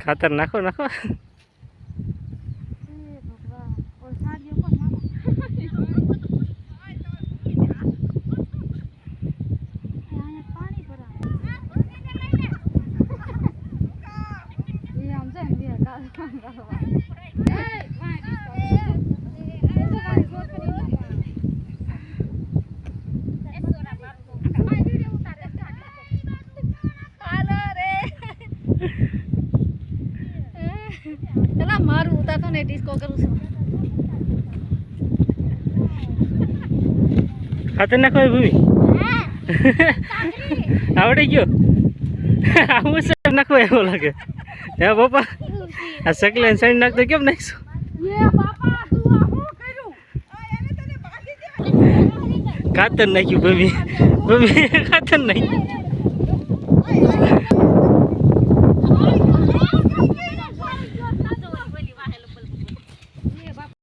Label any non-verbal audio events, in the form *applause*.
ખાતર નાખો નાખો. એ *laughs* ને ઉતા તો મારું ઉતારતો ને ડિસ્કો કરું છું. ખાતર નાખો એ ભૂમિ. *laughs* આવડી ગયો. *laughs* આવું છે નાખો એવો લાગે હે બાપા આ સકલે સાઈડ નાખતો કેમ નાખશું? એ બાપા તું આ શું કર્યું? ખાતર નાખ્યું ભૂમિ. ભૂમિ ખાતર નાખ્યું.